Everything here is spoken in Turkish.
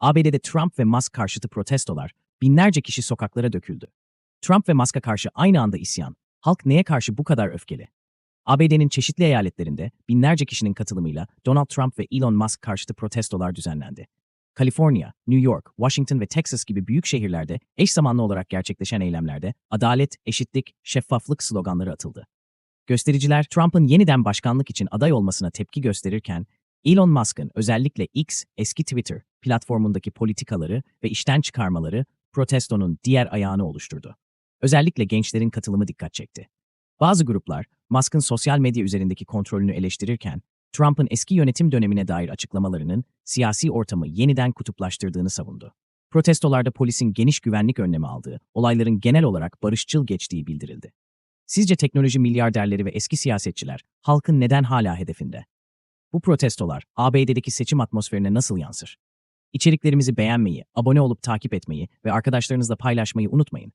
ABD'de Trump ve Musk karşıtı protestolar, binlerce kişi sokaklara döküldü. Trump ve Musk'a karşı aynı anda isyan. Halk neye karşı bu kadar öfkeli? ABD'nin çeşitli eyaletlerinde binlerce kişinin katılımıyla Donald Trump ve Elon Musk karşıtı protestolar düzenlendi. Kaliforniya, New York, Washington ve Texas gibi büyük şehirlerde eş zamanlı olarak gerçekleşen eylemlerde adalet, eşitlik, şeffaflık sloganları atıldı. Göstericiler Trump'ın yeniden başkanlık için aday olmasına tepki gösterirken, Elon Musk'ın özellikle X, eski Twitter, platformundaki politikaları ve işten çıkarmaları protestonun diğer ayağını oluşturdu. Özellikle gençlerin katılımı dikkat çekti. Bazı gruplar, Musk'ın sosyal medya üzerindeki kontrolünü eleştirirken, Trump'ın eski yönetim dönemine dair açıklamalarının siyasi ortamı yeniden kutuplaştırdığını savundu. Protestolarda polisin geniş güvenlik önlemi aldığı, olayların genel olarak barışçıl geçtiği bildirildi. Sizce teknoloji milyarderleri ve eski siyasetçiler halkın neden hala hedefinde? Bu protestolar ABD'deki seçim atmosferine nasıl yansır? İçeriklerimizi beğenmeyi, abone olup takip etmeyi ve arkadaşlarınızla paylaşmayı unutmayın.